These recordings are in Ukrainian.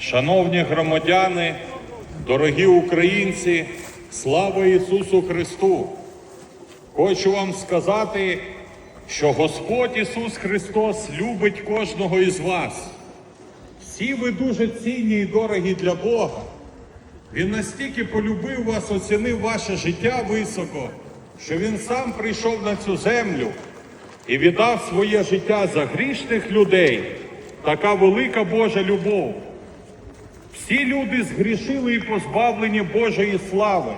Шановні громадяни, дорогі українці, слава Ісусу Христу! Хочу вам сказати, що Господь Ісус Христос любить кожного із вас. Всі ви дуже цінні і дорогі для Бога. Він настільки полюбив вас, оцінив ваше життя високо, що Він сам прийшов на цю землю і віддав своє життя за грішних людей. Така велика Божа любов. Всі люди згрішили і позбавлені Божої слави.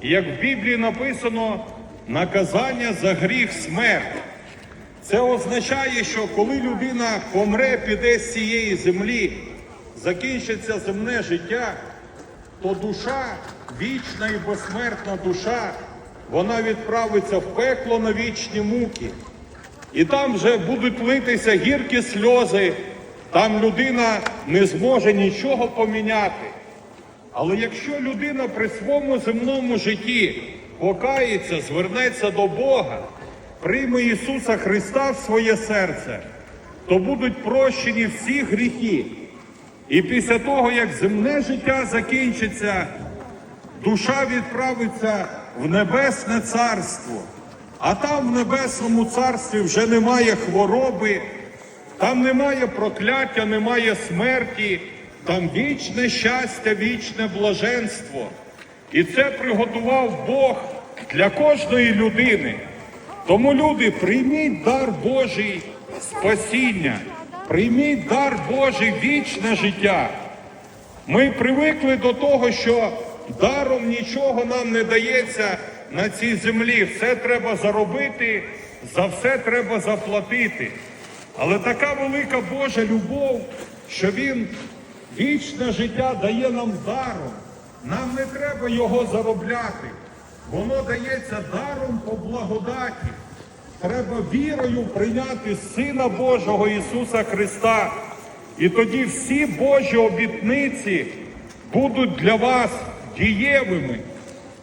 І як в Біблії написано, наказання за гріх смерть. Це означає, що коли людина помре, піде з цієї землі, закінчиться земне життя, то душа, вічна і безсмертна душа, вона відправиться в пекло на вічні муки. І там вже будуть литися гіркі сльози, там людина не зможе нічого поміняти. Але якщо людина при своєму земному житті покається, звернеться до Бога, прийме Ісуса Христа в своє серце, то будуть прощені всі гріхи. І після того, як земне життя закінчиться, душа відправиться в небесне царство. А там в небесному царстві вже немає хвороби, там немає прокляття, немає смерті, там вічне щастя, вічне блаженство. І це приготував Бог для кожної людини. Тому, люди, прийміть дар Божий спасіння, прийміть дар Божий вічне життя. Ми привикли до того, що даром нічого нам не дається на цій землі. Все треба заробити, за все треба заплатити. Але така велика Божа любов, що Він вічне життя дає нам даром. Нам не треба його заробляти. Воно дається даром по благодаті. Треба вірою прийняти Сина Божого Ісуса Христа. І тоді всі Божі обітниці будуть для вас дієвими.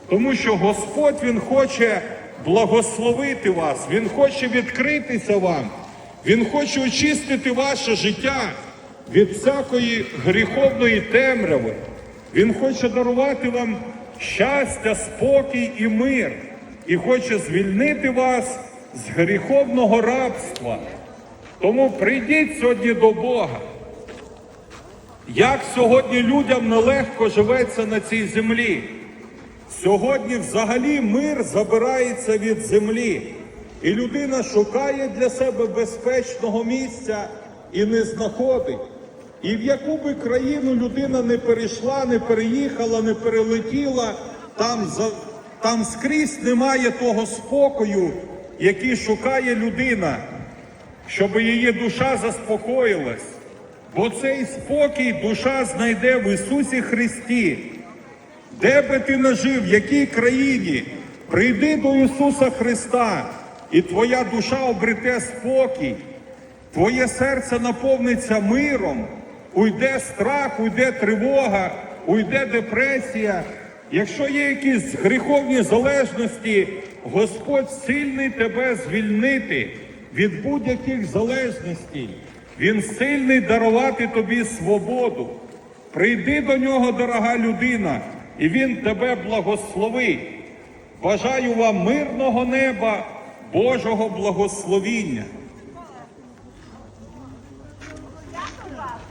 Тому що Господь Він хоче благословити вас, Він хоче відкритися вам, Він хоче очистити ваше життя від всякої гріховної темряви. Він хоче дарувати вам щастя, спокій і мир, і хоче звільнити вас з гріховного рабства. Тому прийдіть сьогодні до Бога. Як сьогодні людям нелегко живеться на цій землі? Сьогодні взагалі мир забирається від землі, і людина шукає для себе безпечного місця і не знаходить. І в яку би країну людина не перейшла, не переїхала, не перелетіла, там, за, там скрізь немає того спокою, який шукає людина, щоб її душа заспокоїлась. Бо цей спокій душа знайде в Ісусі Христі. Де би ти не жив, в якій країні, прийди до Ісуса Христа, і твоя душа обрете спокій, твоє серце наповниться миром, уйде страх, уйде тривога, уйде депресія. Якщо є якісь гріховні залежності, Господь сильний тебе звільнити від будь-яких залежностей. Він сильний дарувати тобі свободу. Прийди до нього, дорога людина, і він тебе благословить. Бажаю вам мирного неба, Божого благословіння.